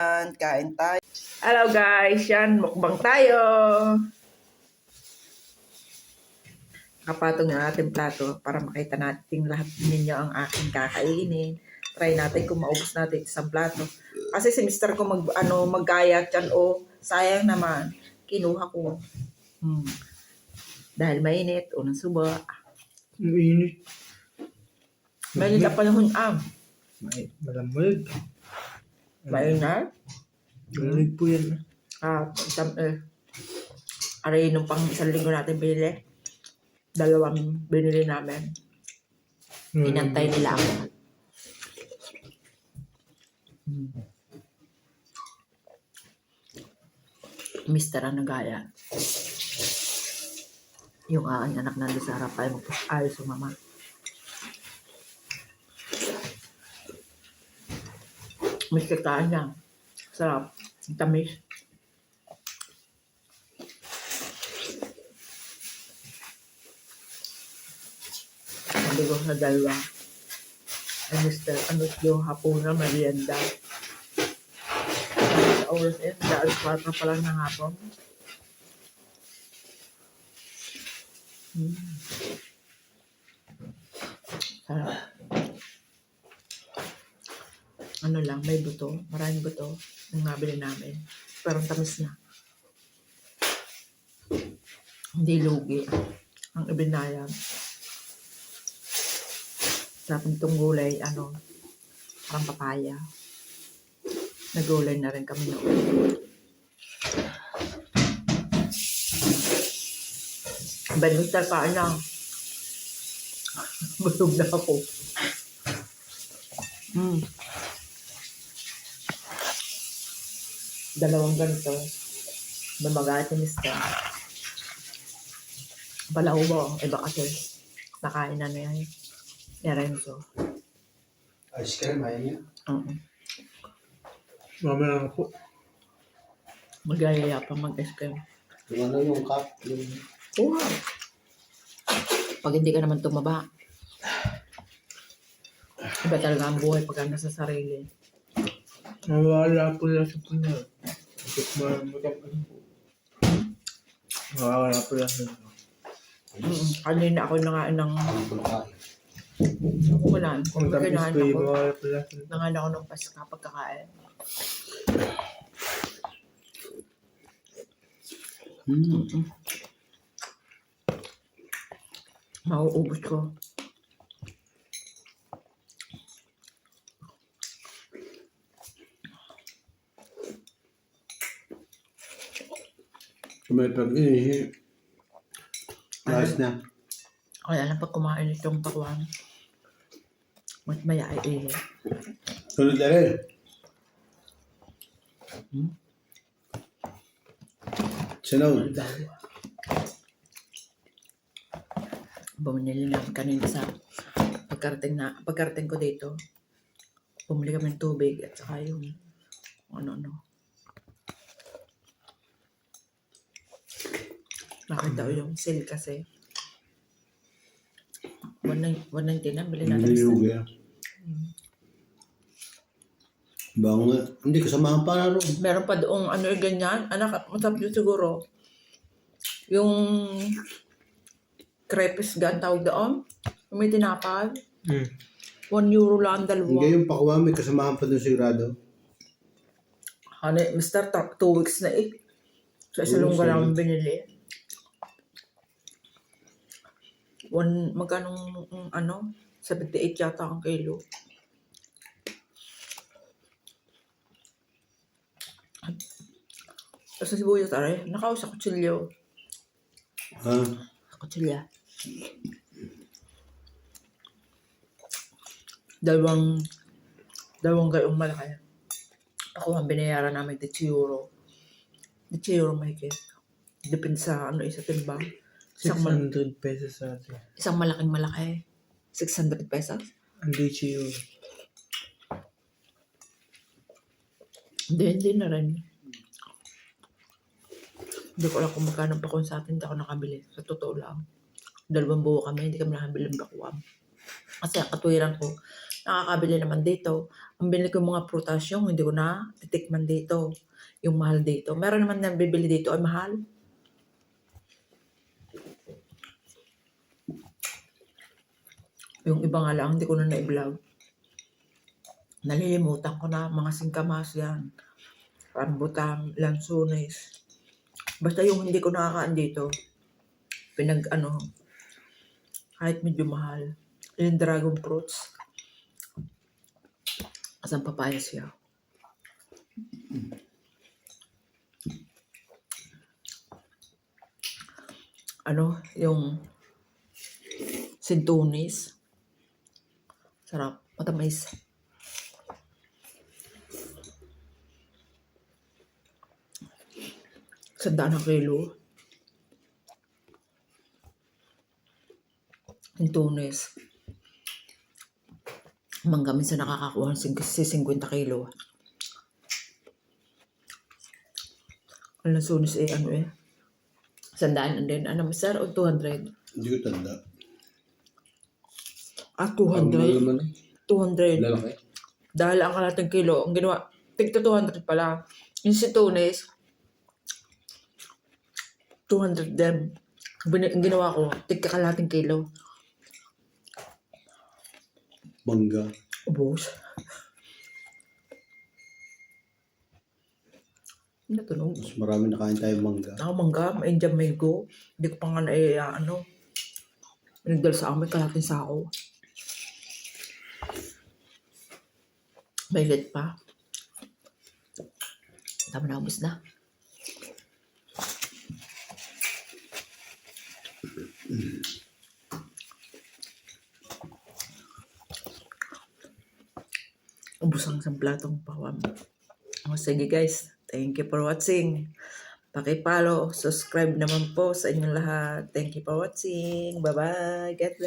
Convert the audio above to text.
Yan, Kain tayo. Hello guys, yan, mukbang tayo. Kapatong na natin plato para makita natin lahat ninyo ang aking kakainin. Try natin kung maubos natin isang plato. Kasi si mister ko mag, ano, maggaya dyan o sayang naman. Kinuha ko. Hmm. Dahil mainit, unang suba. Ang init. Mainit ang panahon ah. May malamig. Mainit. Malamig po yan. Ah, isang, eh, aray nung pang isang linggo natin binili. Dalawang binili namin. Inantay nila ako. Hmm. Mister ang nagaya. Yung aking anak nandun sa harap ay magpapayos sa mama. Kaan niya. Sarap. Ang tamis. Sabi ko sa dalawa. Ay, Mister, ano yung hapon na merienda? Sa oras eh, dahil 4 pa lang ng hapon. Hmm. Sarap. Ano lang, may buto. Maraming buto. Yung nabili namin. Pero tamis niya. Hindi lugi. Ang ibinayang. Sarap nitong gulay, ano, parang papaya. Nagulay na rin kami noon. Benwister ka na. Busog na ako. Mm. Dalawang ganito. Bumagati ni Mister. Balaw mo. Iba kasi. Nakain na niya. Ni Renzo. Ice cream, ayaw niya. Oo. Mamaya na po. Magyayaya pa mag-ice cream. Yung ano yung cup, yung Wow. Pag hindi ka naman tumaba. Iba talaga ang buhay pag nasa sarili. Mawawala po yan sa punya. Bakit maramagam po? Mawawala po yan sa Mm, kanina ako nangain ng bulkay. kunan. Kung tapos po yung sa Nangain ako ng paska pagkakain. Hmm. Mm-mm. Mauubos ko. Pag-ihi, ayos na. Kaya lang pag kumain itong pakwan, mas maya ay ihi. Sunod na rin. Hmm? Sunod. Bumili namin kanina sa pagkarating na pagkarating ko dito. Bumili kami ng tubig at saka yung ano-ano. Bakit daw yung sale kasi? 190 190 na, bili natin. Hindi yung kaya. Bang, hindi kasamahan pa na rin. Meron pa doong ano yung ganyan. Anak, masarap yun siguro. Yung crepes gan tawag doon. Yung may tinapay. Hmm. 1 euro lang, dalawa. Hindi yung pakuha, may kasamahan pa doon sigurado. Ano, Mr. Truck, two weeks na eh. So, isa namin binili. One, magkano, ano, 78 yata ang kilo. Sa sibuyas, aray, nakaw sa kutsilyo. Ha? Sa kutsilya. Dalawang, dalawang gayong malaki. Ako ang binayaran namin 10 euro. 10 euro mahigit. Depende sa ano isa timbang. Isang, mal- 600 pesos sa atin. isang malaking malaki. 600 pesos. Hindi chiyo. Hindi, hindi na rin. Hindi ko alam kung magkano pa kung sa atin, hindi ako nakabili. Sa totoo lang. Dalawang buo kami, hindi kami nakabili ng bakwam. Kasi ang katwiran ko, nakakabili naman dito. Ang binili ko yung mga prutas yung hindi ko na titikman dito. Yung mahal dito. Meron naman na bibili dito ay mahal. Yung iba nga lang, hindi ko na na-vlog. Nalilimutan ko na mga singkamas yan. Rambutan, lansunes. Basta yung hindi ko nakakaan dito, pinag ano, kahit medyo mahal. Yung dragon fruits. Asang papaya siya. Ano, yung sintunis. Sarap. Matamis. Sandaan ang kilo. Sintunis. Mangga minsan nakakakuha ng sing- si 50 kilo. Ang lansunis eh, ano eh. Sandaan and then, ano, sir, o 200? Hindi ko tanda. Ah, Ang 200? naman eh. 200. Lalaki. Dahil ang kalating kilo, ang ginawa, tigto 200 pala. Yung si Tunis, 200 din. Bin- ang ginawa ko, tigka kalating kilo. Mangga. Ubus. Natunog. Mas marami na kain tayo mangga. Ako mangga, ma-enjoy mango. Hindi ko pa nga na eh, ano, nagdala sa amin, kalating sako. May lit pa. Tama na, ubus na. Ubus ang isang platong pawam. O, sige guys, thank you for watching. Pakipalo, subscribe naman po sa inyong lahat. Thank you for watching. Bye-bye. God bless.